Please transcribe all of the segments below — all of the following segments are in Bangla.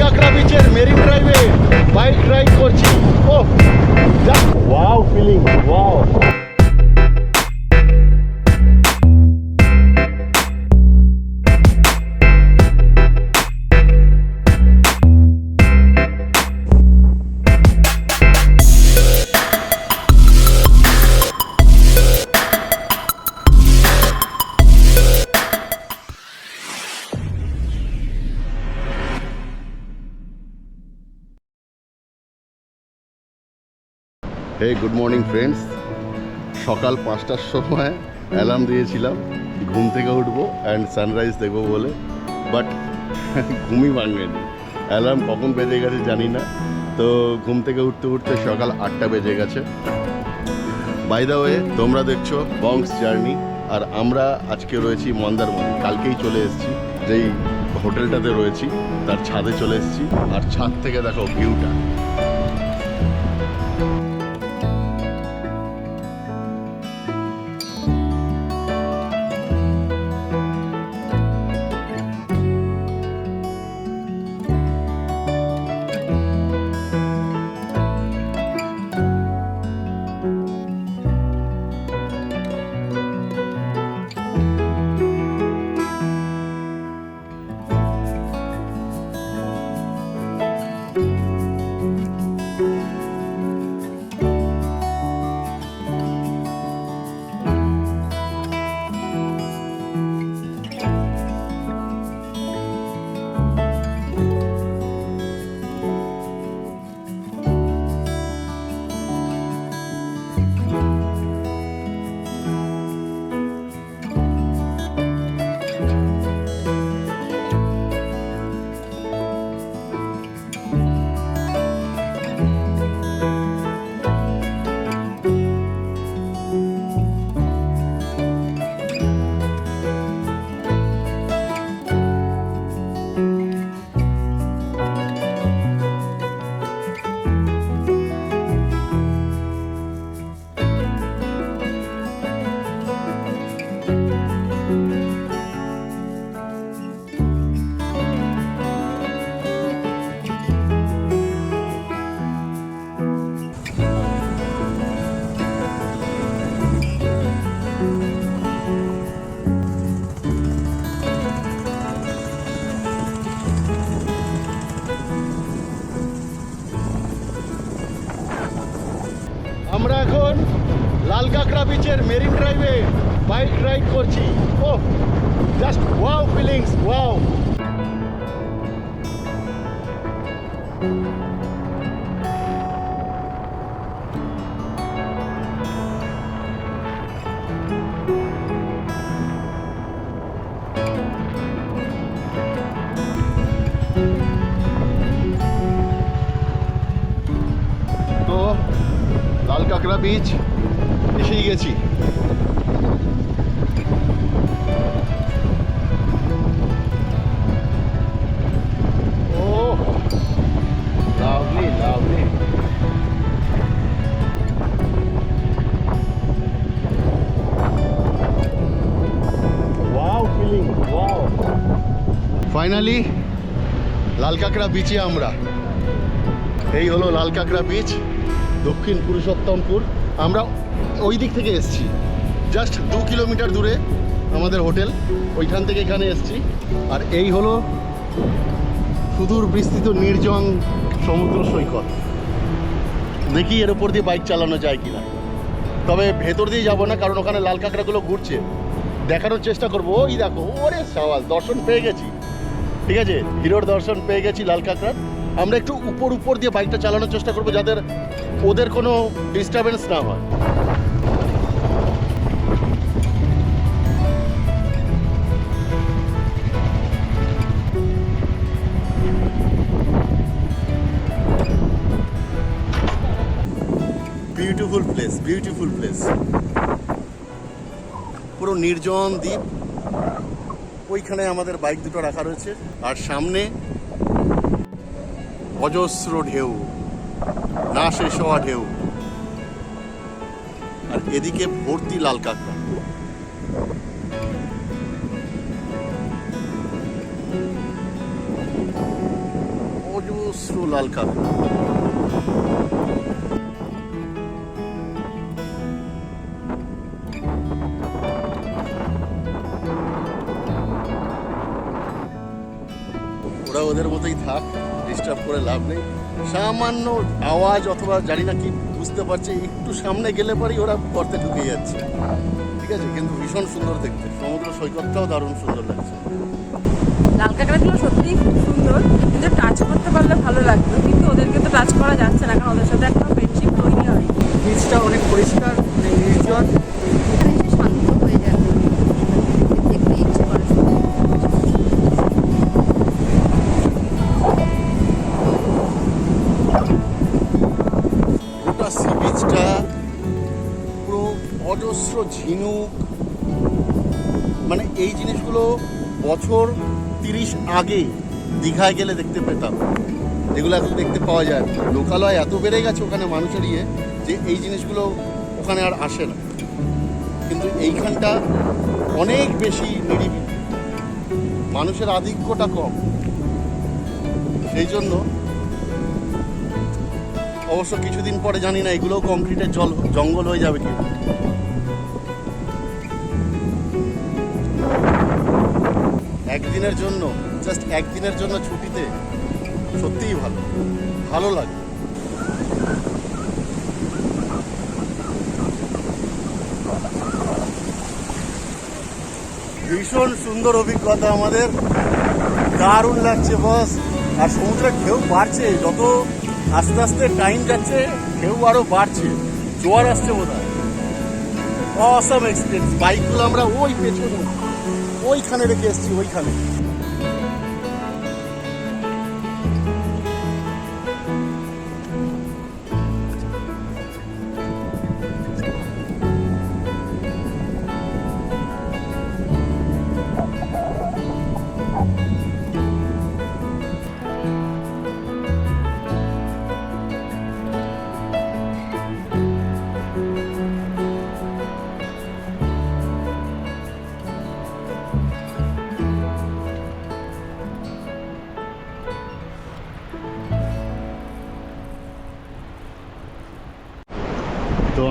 কাঁকড়া বিচের মেরিন ড্রাইভে বাইক রাইড করছি। ও wow feeling wow hey good morning friends সকাল পাঁচটার সময় অ্যালার্ম দিয়েছিলাম, ঘুম থেকে উঠবো অ্যান্ড সানরাইজ দেখব বলে বাট ঘুমই ভাঙেনি। অ্যালার্ম কখন বেজে গেছে জানি না। তো ঘুম থেকে উঠতে উঠতে সকাল আটটা বেজে গেছে। বাই দ্য ওয়ে তোমরা দেখছ বংস জার্নি আর আমরা আজকে রয়েছি মন্দারমণি। কালকেই চলে এসেছি, যেই হোটেলটাতে রয়েছি, তার ছাদে চলে এসেছি। আর ছাদ থেকে দেখো ভিউটা বিচের মেরিন ড্রাইভে বাইক রাইড করছি ও জাস্ট ওয়াও ফিলিংস ওয়াও তো ফাইনালি লাল কাঁকড়া বিচে আমরা। এই হলো লাল কাঁকড়া বিচ দক্ষিণ পুরুষোত্তমপুর। আমরা ওই দিক থেকে এসছি। জাস্ট দু কিলোমিটার দূরে আমাদের হোটেল, ওইখান থেকে এখানে এসেছি। আর এই হলো সুদূর বিস্তৃত নির্জন সমুদ্র সৈকত। দেখি এর উপর দিয়ে বাইক চালানো যায় কিনা। তবে ভেতর দিয়ে যাব না, কারণ ওখানে লাল কাঁকড়াগুলো ঘুরছে। দেখানোর চেষ্টা করব। ওই দেখো, ওরে সওয়াল দর্শন পেয়ে গেছি। ঠিক আছে? হিরোর দর্শন পেয়ে গেছি লাল কাঁকড়ার। আমরা একটু উপর উপর দিয়ে বাইকটা চালানোর চেষ্টা করব যাদের, ওদের কোনো ডিস্টারবেন্স না হয়। বিউটিফুল প্লেস বিউটিফুল প্লেস পুরো নির্জন দ্বীপ। ওইখানে আমাদের বাইক দুটো রাখা রয়েছে। আর সামনে অজস্র ঢেউ না শেষ হওয়া ঢেউ। আর এদিকে ভর্তি লাল কাঁকড়া। অজস্র লাল কাঁকড়া। ওদের মতোই থাক ডিস্টার্ব করে লাভ নেই। সামান্য আওয়াজ অথবা জানি না কি বুঝতে পারছে একটু সামনে গেলে পরেই ওরা গর্তে ঢুকে যাচ্ছে। ঠিক আছে? কিন্তু ভীষণ সুন্দর দেখতে। সমুদ্র সৈকতটাও দারুণ সুন্দর লাগছে। লাল কাঁকড়াগুলো সত্যিই খুব সুন্দর। কিন্তু টাচ করতে পারলে ভালো লাগতো কিন্তু ওদেরকে তো টাচ করা যাচ্ছে না কারণ ওদের সাথে একটা ফ্রেন্ডশিপ তৈরি হয়। বীজটা অনেক পরিষ্কার অনেক নির্জন। আগে দীঘায় গেলে দেখতে পেতাম। এগুলো এখন দেখতে পাওয়া যায় লোকালয় এত বেড়ে গেছে ওখানে মানুষের ইয়ে যে এই জিনিসগুলো ওখানে আর আসে না। কিন্তু এইখানটা অনেক বেশি নিরিবিলি। মানুষের আধিক্যটা কম। সেই জন্য অবশ্য কিছুদিন পরে জানি না এগুলোও কংক্রিটের জল, জঙ্গল হয়ে যাবে কি একদিনের জন্য জাস্ট একদিনের জন্য ছুটিতে, সত্যিই ভালো। ভালো লাগে। ভীষণ সুন্দর অভিজ্ঞতা আমাদের। দারুণ লাগছে বস আর সমুদ্রের ঢেউ বাড়ছে, যত আস্তে আস্তে টাইম যাচ্ছে, ঢেউ আরও বাড়ছে। জোয়ার আসছে বোধ হয় অসাম এক্সপিরিয়েন্স বাইকগুলো আমরা ওই পেছনে, ওইখানে রেখে এসেছি, ওইখানে।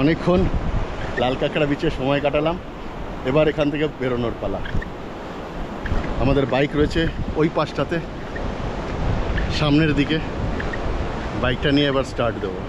অনেকক্ষণ লাল কাঁকড়া বিচে সময় কাটালাম। এবার এখান থেকে বেরোনোর পালা। আমাদের বাইক রয়েছে ওই পাশটাতে। সামনের দিকে বাইকটা নিয়ে এবার স্টার্ট দেবো।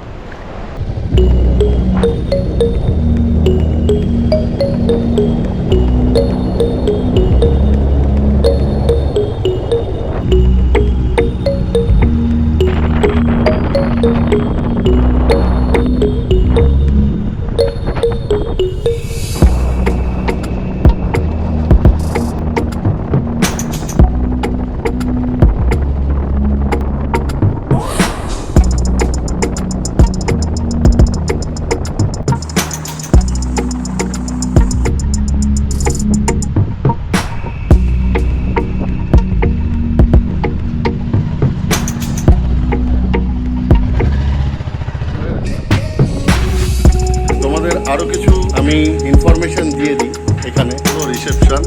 তোমাদের আরও কিছু আমি ইনফরমেশন দিয়ে দিই এখানে। রিসেপশন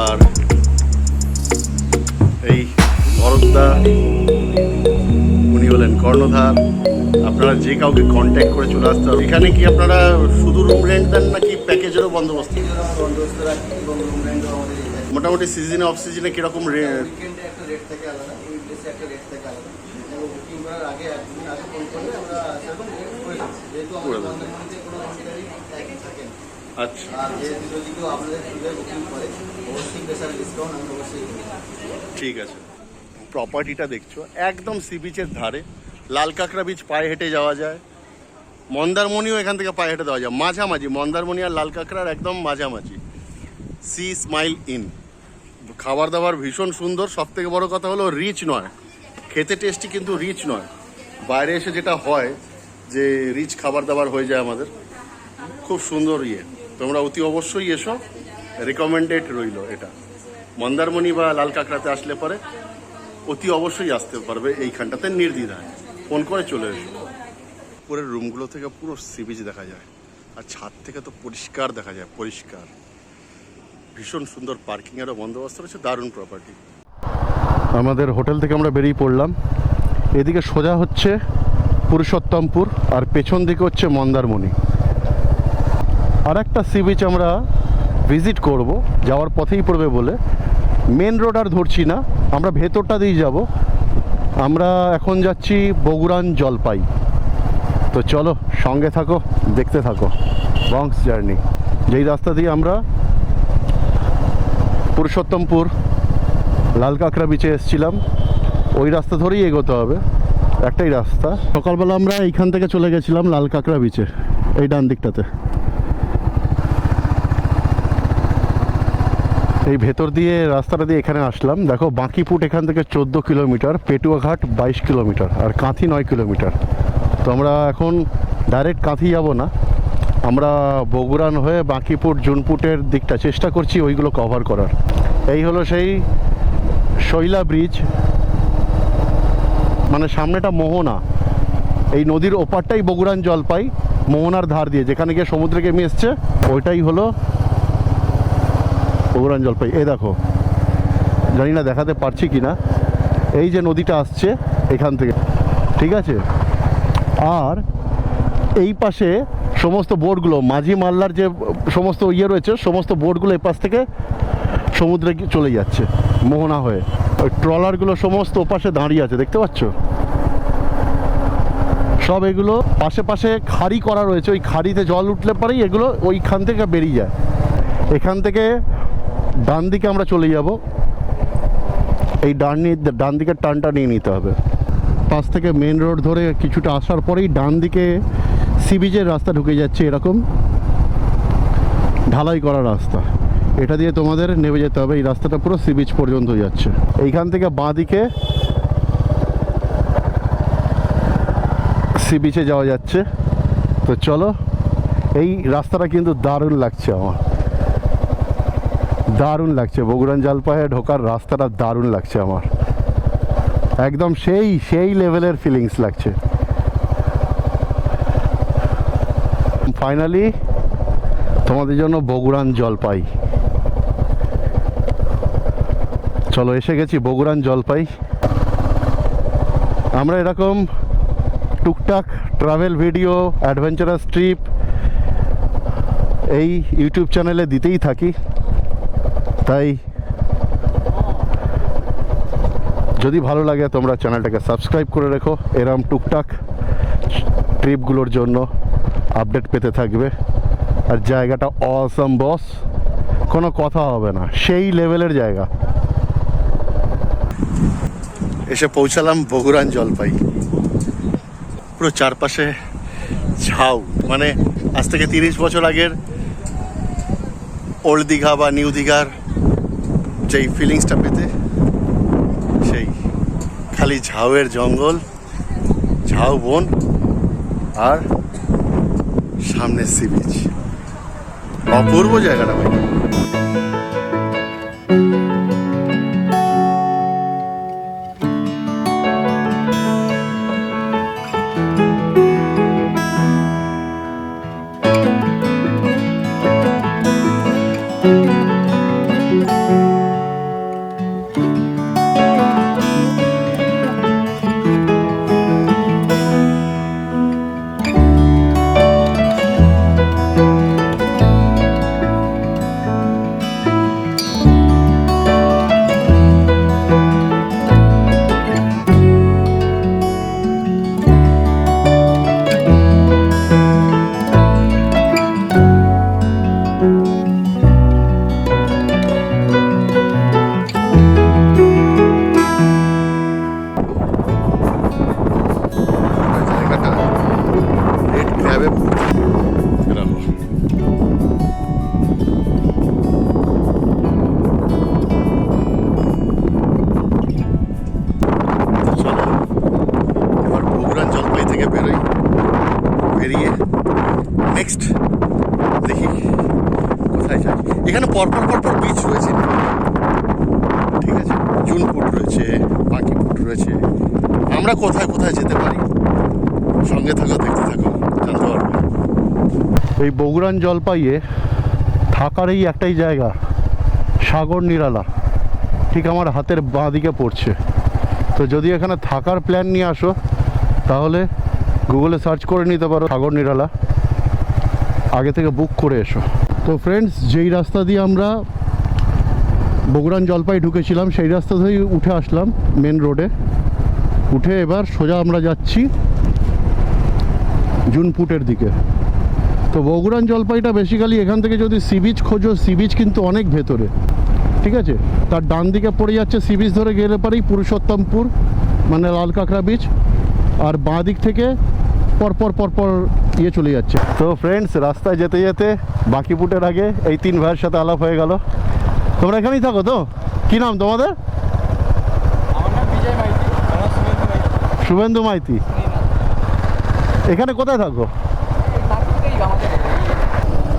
আর এই ভরতদা উনি হলেন কর্ণধার, আপনারা যে কাউকে কন্ট্যাক্ট করে চলে আসতে হবে। এখানে কি আপনারা শুধু রুম রেন্ট দেন নাকি প্যাকেজেরও বন্দোবস্ত। মোটামুটি সিজনে অফ সিজনে কীরকম রেট আচ্ছা। ঠিক আছে। প্রপার্টিটা দেখছ, একদম সি বিচের ধারে। লাল কাঁকড়া বিচ পায়ে হেঁটে যাওয়া যায়। মন্দারমণিও এখান থেকে পায়ে হেঁটে দেওয়া যায়। মাঝামাঝি, মন্দারমণি আর লাল কাঁকড়ার একদম মাঝামাঝি। সি স্মাইল ইন খাবার দাবার ভীষণ সুন্দর। সব থেকে বড় কথা হলো রিচ নয়। খেতে টেস্টি কিন্তু রিচ নয়। বাইরে এসে যেটা হয় যে রিচ খাবার দাবার হয়ে যায় আমাদের খুব সুন্দর ইয়ে। তোমরা অতি অবশ্যই এসো রেকমেন্ডেড রইল এটা। মন্দারমণি বা লাল কাঁকড়াতে আসলে পরে অতি অবশ্যই আসতে পারবে এইখানটাতে নির্দ্বিধায়। ফোন করে চলে এসো। উপরের রুমগুলো থেকে পুরো সি বিচ দেখা যায়। আর ছাদ থেকে তো পরিষ্কার দেখা যায় পরিষ্কার। ভীষণ সুন্দর পার্কিংয়েরও বন্দোবস্ত রয়েছে দারুণ প্রপার্টি আমাদের হোটেল থেকে আমরা বেরিয়ে পড়লাম। এদিকে সোজা হচ্ছে পুরুষোত্তমপুর আর পেছন দিকে হচ্ছে মন্দারমণি। আর একটা সি বিচ আমরা ভিজিট করব, যাওয়ার পথেই পড়বে বলে। মেন রোড আর ধরছি না, আমরা ভেতরটা দিয়ে যাব। আমরা এখন যাচ্ছি বগুড়ান জলপাই। তো চলো, সঙ্গে থাকো, দেখতে থাকো। বংস জার্নি যেই রাস্তা দিয়ে আমরা পুরুষোত্তমপুর লাল কাঁকড়া বিচে এসেছিলাম, ওই রাস্তা ধরেই এগোতে হবে। একটাই রাস্তা। সকালবেলা আমরা এইখান থেকে চলে গেছিলাম লাল কাঁকড়া বিচে এই ডান দিকটাতে। এই ভেতর দিয়ে রাস্তাটা দিয়ে এখানে আসলাম। দেখো বাঁকিপুট এখান থেকে চোদ্দ কিলোমিটার, পেটুয়াঘাট বাইশ কিলোমিটার, আর কাঁথি নয় কিলোমিটার। তো আমরা এখন ডাইরেক্ট কাঁথি যাব না। আমরা বগুড়ান হয়ে বাঁকিপুট জুনপুটের দিকটা চেষ্টা করছি ওইগুলো কভার করার। এই হলো সেই শৈলা ব্রিজ মানে সামনেটা মোহনা। এই নদীর ওপারটাই বগুড়ান জলপাই, মোহনার ধার দিয়ে। যেখানে গিয়ে সমুদ্রে গেমে এসছে, ওইটাই হলো বগুড়ান জলপাই। এ দেখো, জানি না দেখাতে পারছি কি না। এই যে নদীটা আসছে এখান থেকে, ঠিক আছে? আর এই পাশে সমস্ত বোটগুলো, মাঝি মাল্লার যে সমস্ত ইয়ে রয়েছে, সমস্ত বোটগুলো এই পাশ থেকে সমুদ্রে চলে যাচ্ছে, মোহনা হয়ে। ওই ট্রলারগুলো সমস্ত ওপাশে দাঁড়িয়ে আছে, দেখতে পাচ্ছ? সব এগুলো পাশে পাশে খাড়ি করা রয়েছে, ওই খাড়িতে জল উঠলে পরেই এগুলো ওইখান থেকে বেরিয়ে যায়। এখান থেকে ডান দিকে আমরা চলে যাব। এই ডান ডান দিকের টানটা নিয়ে নিতে হবে। পাশ থেকে মেন রোড ধরে কিছুটা আসার পরেই ডান দিকে সি বিচের রাস্তা ঢুকে যাচ্ছে এরকম। ঢালাই করা রাস্তা। এটা দিয়ে তোমাদের নেমে যেতে হবে। এই রাস্তাটা পুরো সি বিচ পর্যন্ত যাচ্ছে। এইখান থেকে বাঁ দিকে সি বিচে যাওয়া যাচ্ছে। তো চলো, এই রাস্তাটা কিন্তু দারুণ লাগছে আমার। দারুণ লাগছে। বগুড়ান জলপাইয়ে ঢোকার রাস্তাটা দারুণ লাগছে আমার। একদম সেই সেই লেভেলের ফিলিংস লাগছে। ফাইনালি তোমাদের জন্য বগুড়ান জলপাই চলো, এসে গেছি বগুড়ান জলপাই। আমরা এরকম টুকটাক ট্রাভেল ভিডিও অ্যাডভেঞ্চারাস ট্রিপ এই ইউটিউব চ্যানেলে দিতেই থাকি। তাই যদি ভালো লাগে তোমরা চ্যানেলটাকে সাবস্ক্রাইব করে রেখো। এরম টুকটাক ট্রিপগুলোর জন্য আপডেট পেতে থাকবে। আর জায়গাটা অসম বস কোনো কথা হবে না। সেই লেভেলের জায়গা। এসে পৌঁছালাম বগুড়ান জলপাই। পুরো চারপাশে ঝাউ। মানে আজ থেকে তিরিশ বছর আগের ওল্ড দীঘা বা নিউ দীঘার যেই ফিলিংসটা পেতে, সেই খালি ঝাউয়ের জঙ্গল, ঝাউ বন আর সামনে সি বিচ অপূর্ব জায়গাটা ভাই। জলপাইয়ে থাকার এই একটাই জায়গা, সাগর নিরালা। ঠিক আমার হাতের বাঁ দিকে পড়ছে। তো যদি এখানে থাকার প্ল্যান নিয়ে আসো, তাহলে গুগলে সার্চ করে নিতে পারো সাগর নিরালা। আগে থেকে বুক করে এসো। তো ফ্রেন্ডস যেই রাস্তা দিয়ে আমরা বগুড়ান জলপাই ঢুকেছিলাম, সেই রাস্তা ধরেই উঠে আসলাম মেন রোডে উঠে এবার সোজা আমরা যাচ্ছি জুনপুটের দিকে। তো বগুড়ান জলপাইটা বেসিক্যালি এখান থেকে যদি সি বিচ খোঁজো সি বিচ কিন্তু অনেক ভেতরে ঠিক আছে? তার ডান দিকে পড়ে যাচ্ছে সি বিচ ধরে গেলে পরেই পুরুষোত্তমপুর মানে লাল কাঁকড়া বিচ আর বাঁ দিক থেকে পরপর পরপর ইয়ে চলে যাচ্ছে। তো ফ্রেন্ডস রাস্তায় যেতে যেতে বাকিপুটের আগে এই তিন ভাইয়ের সাথে আলাপ হয়ে গেল। তোমরা এখানেই থাকো তো? কি নাম তোমাদের? শুভেন্দু মাইতি। এখানে কোথায় থাকো?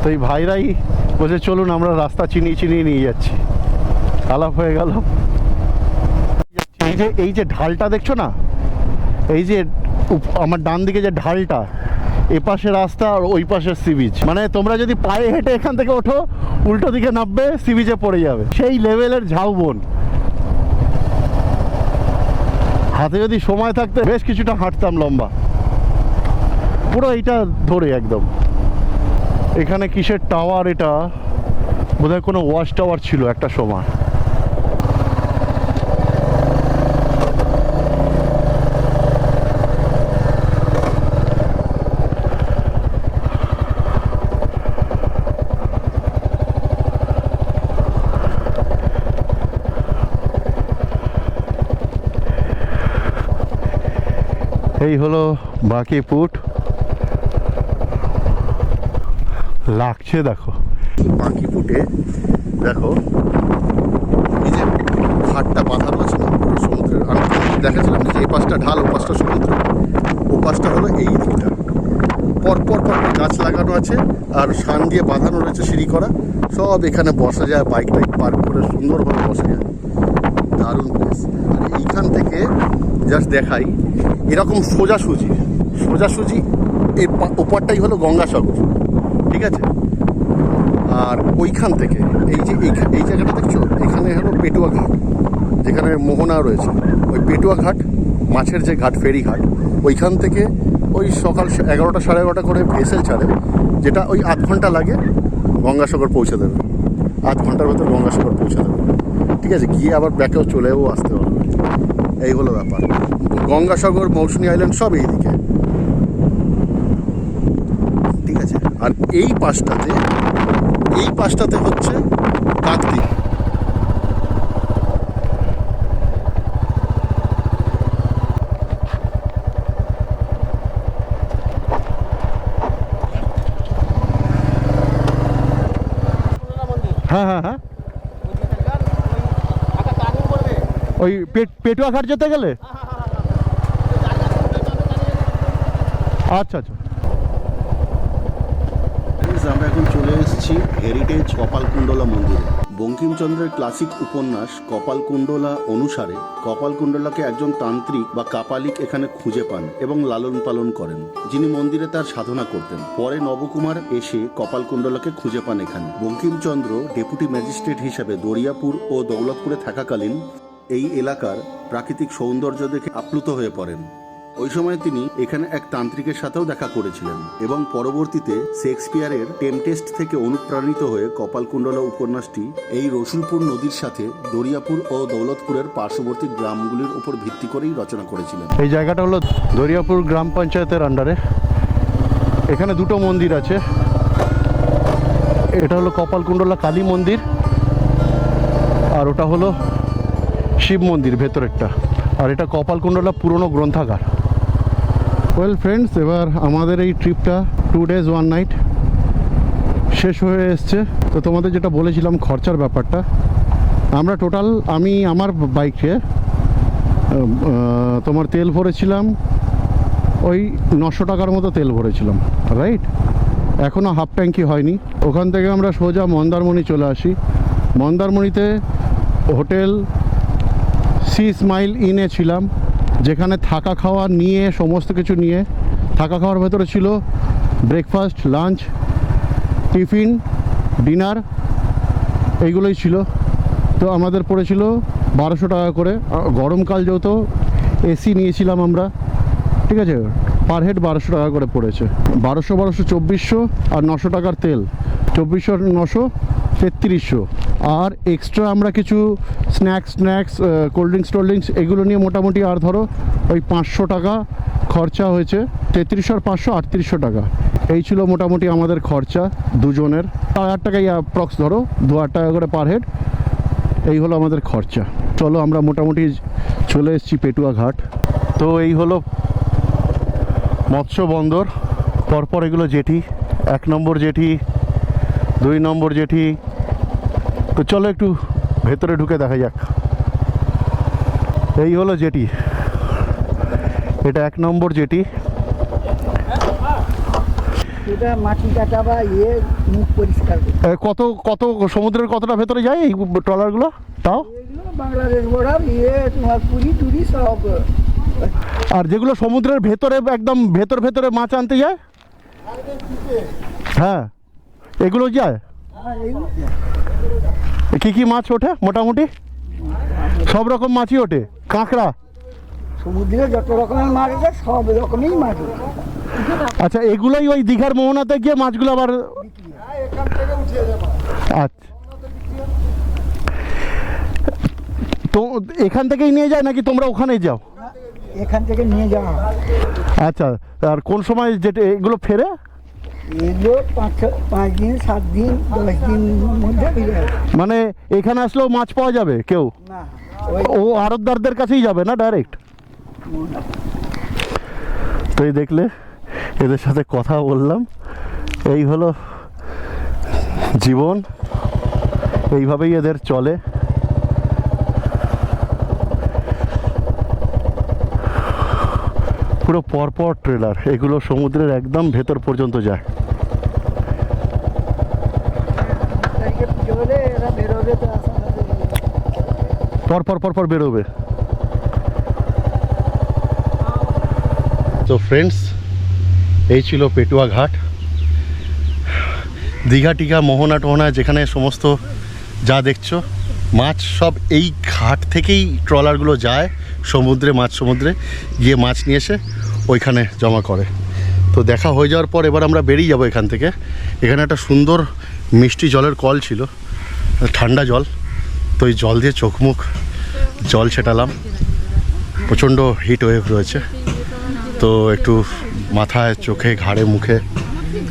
তো এই ভাইরাই বলছে, চলুন, আমরা রাস্তা চিনিয়ে চিনিয়ে নিয়ে যাচ্ছি। আলাপ হয়ে গেল। এই যে এই যে ঢালটা দেখছ না? এই যে আমার ডান দিকে যে ঢালটা, এ পাশে রাস্তা আর ওই পাশে সি বিচ। মানে তোমরা যদি পায়ে হেঁটে এখান থেকে ওঠো, উল্টো দিকে নামবে, সি বিচে পড়ে যাবে। সেই লেভেলের ঝাউবন হাতে যদি সময় থাকতে, বেশ কিছুটা হাঁটতাম লম্বা। পুরো এইটা ধরে একদম। এখানে কিসের টাওয়ার এটা? বোধহয় কোনো ওয়াচ টাওয়ার ছিল একটা সময়। এই হলো বাকিপুট লাগছে, দেখো। বাকিপুটে দেখো, এই যে ঘাটটা বাঁধানো আছে সমুদ্রের, আমি দেখাচ্ছিলাম যে এই পাশটা ঢাল, ও পাশটা সমুদ্র। ও পাশটা হলো এই দিকটা। পর পর গাছ লাগানো আছে, আর শান দিয়ে বাঁধানো রয়েছে সিঁড়ি করা। সব এখানে বসা যায়, বাইক টাইক পার্ক করে সুন্দরভাবে বসা যায়। দারুণ প্লেস আর এইখান থেকে জাস্ট দেখাই, এরকম সোজাসুজি সোজাসুজি পা- ওপারটাই হলো গঙ্গাসাগর। ঠিক আছে? আর ওইখান থেকে, এই যে এই জায়গাটা দেখছ? এখানে হলো পেটুয়া ঘাট, যেখানে মোহনা রয়েছে। ওই পেটুয়া ঘাট, মাছের যে ঘাট, ফেরি ঘাট, ওইখান থেকে ওই সকাল এগারোটা সাড়ে এগারোটা করে ভেসেল ছাড়ে, যেটা ওই আধ ঘণ্টা লাগে গঙ্গাসাগর পৌঁছে দেবে। আধ ঘণ্টার ভেতর গঙ্গাসাগর পৌঁছে দেবে। ঠিক আছে? গিয়ে আবার ব্যাকেও চলেও আসতে হবে। এই হলো ব্যাপার। গঙ্গাসাগর মৌসুমী আইল্যান্ড সব এইদিকে ঠিক আছে আর এই পাশটাতে এই পাশটাতে হচ্ছে কাকদ্বীপ হ্যাঁ হ্যাঁ হ্যাঁ। ওই পেট, পেটুয়া ঘাট যেতে গেলে? আচ্ছা আচ্ছা। আমরা এখন চলে এসেছি হেরিটেজ কপালকুণ্ডলা মন্দিরে। বঙ্কিমচন্দ্রের ক্লাসিক উপন্যাস কপালকুণ্ডলা অনুসারে কপালকুণ্ডলাকে একজন তান্ত্রিক বা কাপালিক এখানে খুঁজে পান এবং লালন পালন করেন, যিনি মন্দিরে তার সাধনা করতেন। পরে নবকুমার এসে কপালকুণ্ডলাকে খুঁজে পান এখানে। বঙ্কিমচন্দ্র ডেপুটি ম্যাজিস্ট্রেট হিসাবে দরিয়াপুর ও দৌলতপুরে থাকাকালীন এই এলাকার প্রাকৃতিক সৌন্দর্য দেখে আপ্লুত হয়ে পড়েন। ওই সময় তিনি এখানে এক তান্ত্রিকের সাথেও দেখা করেছিলেন এবং পরবর্তীতে শেক্সপিয়ারের টেমটেস্ট থেকে অনুপ্রাণিত হয়ে কপালকুণ্ডলা উপন্যাসটি এই রসুলপুর নদীর সাথে দরিয়াপুর ও দৌলতপুরের পার্শ্ববর্তী গ্রামগুলির উপর ভিত্তি করেই রচনা করেছিলেন। এই জায়গাটা হলো দরিয়াপুর গ্রাম পঞ্চায়েতের আন্ডারে। এখানে দুটো মন্দির আছে। এটা হলো কপালকুণ্ডলা কালী মন্দির আর ওটা হলো শিব মন্দির ভেতরেরটা। আর এটা কপালকুণ্ডলা পুরনো গ্রন্থাগার। ওয়েল ফ্রেন্ডস এবার আমাদের এই ট্রিপটা টু ডেজ ওয়ান নাইট শেষ হয়ে এসছে। তো তোমাদের যেটা বলেছিলাম খরচার ব্যাপারটা, আমরা টোটাল আমি, আমার বাইকে তোমার তেল ভরেছিলাম, ওই নশো টাকার মতো তেল ভরেছিলাম রাইট এখনও হাফ ট্যাঙ্কি হয়নি। ওখান থেকে আমরা সোজা মন্দারমণি চলে আসি। মন্দারমণিতে হোটেল সি স্মাইল ইনে ছিলাম। যেখানে থাকা খাওয়া নিয়ে, সমস্ত কিছু নিয়ে, থাকা খাওয়ার ভেতরে ছিল ব্রেকফাস্ট লাঞ্চ টিফিন ডিনার এইগুলোই ছিল। তো আমাদের পড়েছিল বারোশো টাকা করে। গরমকাল যেহেতু এসি নিয়েছিলাম আমরা। ঠিক আছে? পার হেড বারোশো টাকা করে পড়েছে। বারোশো বারোশো, চব্বিশশো আর নশো টাকার তেল। চব্বিশশো, নশো, তেত্রিশশো। আর এক্সট্রা আমরা কিছু snacks snacks cold drinks told drinks এগুলো নিয়ে মোটামুটি আর ধরো ওই পাঁচশো টাকা খরচা হয়েছে। তেত্রিশশো আর পাঁচশো আটত্রিশশো টাকা। এই ছিল মোটামুটি আমাদের খরচা দুজনের। হাজার টাকাই অ্যাপ্রক্স ধরো, দু হাজার টাকা করে পার হেড এই হলো আমাদের খরচা। চলো আমরা মোটামুটি চলে এসেছি পেটুয়া ঘাট তো এই হলো মৎস্য বন্দর পরপর এগুলো জেটি এক নম্বর জেটি দুই নম্বর জেটি তো চলো একটু ভেতরে ঢুকে দেখা যাক। এই হলো জেটি। এটা এক নম্বর জেটি। এটা মাটি বা ইয়ে কত কত সমুদ্রের কতটা ভেতরে যায় এই ট্রলারগুলো? তাও? ইয়ে আর যেগুলো সমুদ্রের ভেতরে একদম ভেতর ভেতরে মাছ আনতে যায়? হ্যাঁ। এগুলো যায়? কি কি মাছ ওঠে মোটামুটি? সব রকম মাছই ওঠে। কাঁকড়া? সমুদ্রে যত রকমের মাছ আছে সব রকমই মাছ আচ্ছা এগুলোই ওই দীঘার মোহনাতে গিয়ে মাছগুলো আবার আচ্ছা। তো এখান থেকেই নিয়ে যায় নাকি তোমরা ওখানেই যাও? এখান থেকে নিয়ে যাও আচ্ছা আর কোন সময় যেটা এগুলো ফেরে? মানে এখানে আসলেও মাছ পাওয়া যাবে কেউ? ও আড়তদারদের কাছেই যাবে না ডাইরেক্ট তো এই দেখলে এদের সাথে কথা বললাম। এই হলো জীবন। এইভাবেই এদের চলে। পুরো পরপর ট্রেলার এগুলো সমুদ্রের একদম ভেতর পর্যন্ত যায়। তারিখে পুজো হলে এরা বেরোবে। তো আশা আছে। পর পর পর পর বেরোবে তো ফ্রেন্ডস এই ছিল পেটুয়া ঘাট। দীঘা, টিঘা, মোহনা, টোহনা, যেখানে সমস্ত যা দেখছ, মাছ সব এই ঘাট থেকেই ট্রলারগুলো যায়, সমুদ্রে, মাছ সমুদ্রে গিয়ে মাছ নিয়ে এসে। ওইখানে জমা করে। তো দেখা হয়ে যাওয়ার পর এবার আমরা বেরিয়ে যাব এখান থেকে। এখানে একটা সুন্দর মিষ্টি জলের কল ছিল, ঠান্ডা জল। তো এই জল দিয়ে চোখ মুখ জল ছেটালাম। প্রচণ্ড হিট ওয়েভ রয়েছে। তো একটু মাথায়, চোখে, ঘাড়ে, মুখে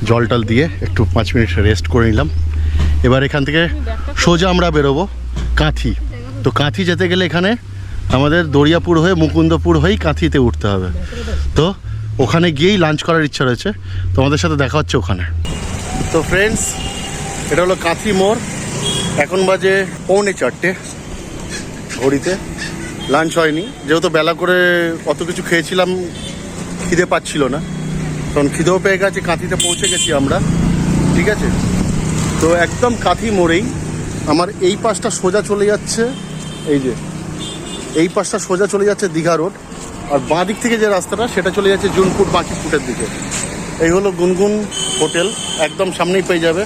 জল টল দিয়ে একটু পাঁচ মিনিট রেস্ট করে নিলাম। এবার এখান থেকে সোজা আমরা বেরোবো কাঁথি। তো কাঁথি যেতে গেলে এখানে আমাদের দরিয়াপুর হয়ে মুকুন্দপুর হয়েই কাঁথিতে উঠতে হবে। তো ওখানে গিয়েই লাঞ্চ করার ইচ্ছা রয়েছে। তোমাদের সাথে দেখা হচ্ছে ওখানে। তো ফ্রেন্ডস এটা হলো কাঁথি মোড়। এখন বাজে পৌনে চারটে ঘড়িতে। লাঞ্চ হয়নি। যেহেতু বেলা করে অত কিছু খেয়েছিলাম, খিদে পাচ্ছিল না। কারণ খিদেও পেয়ে গেছে, কাঁথিতে পৌঁছে গেছি আমরা। ঠিক আছে? তো একদম কাঁথি মোড়েই আমার এই পাশটা সোজা চলে যাচ্ছে। এই যে, এই পাশটা সোজা চলে যাচ্ছে দীঘা রোড আর বাঁ দিক থেকে যে রাস্তাটা, সেটা চলে যাচ্ছে জুনপুর বাঁকিপুটের দিকে। এই হলো গুনগুন হোটেল, একদম সামনেই পেয়ে যাবে।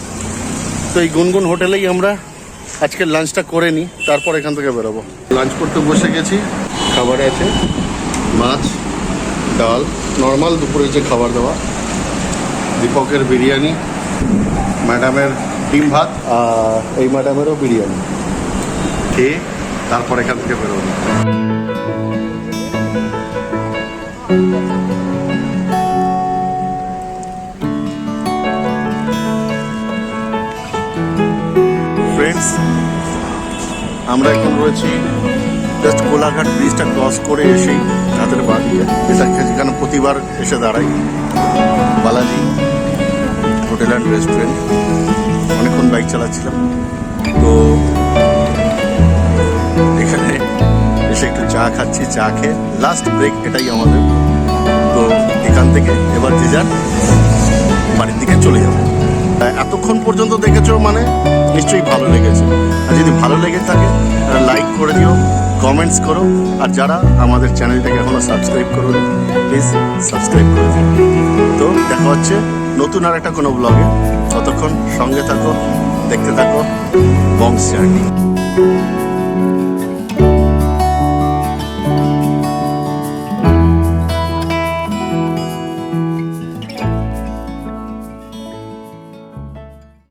তো এই গুনগুন হোটেলেই আমরা আজকে লাঞ্চটা করে নিই, তারপর এখান থেকে বেরোবো। লাঞ্চ করতে বসে গেছি, খাবারে আছে, মাছ, ডাল নর্মাল দুপুরে যে খাবার দেওয়া। দীপকের বিরিয়ানি ম্যাডামের ডিম ভাত, আর এই ম্যাডামেরও বিরিয়ানি। খেয়ে তারপর এখান থেকে বেরোবো। ফ্রেন্ডস আমরা এখন রয়েছি জাস্ট কোলাঘাট ব্রিজটা ক্রস করে এসেই হাতের বাঁ দিকে এটা যেখানে প্রতিবার এসে দাঁড়াই। বালাজি, হোটেল অ্যান্ড রেস্টুরেন্ট অনেকক্ষণ বাইক চালাচ্ছিলাম। তো এসে একটু চা খাচ্ছি, চা খেয়ে লাস্ট ব্রেক এটাই আমাদের। তো এখান থেকে এবার যে যার বাড়ির দিকে চলে যাব। এতক্ষণ পর্যন্ত দেখেছ মানে নিশ্চয়ই ভালো লেগেছে। আর যদি ভালো লেগে থাকে লাইক করে দিও কমেন্টস করো। আর যারা আমাদের চ্যানেলটাকে এখনও সাবস্ক্রাইব করো প্লিজ সাবস্ক্রাইব করে দিও। তো দেখা হচ্ছে নতুন আর একটা কোনো ব্লগে ততক্ষণ সঙ্গে থাকো, দেখতে থাকো, বংশ জার্নি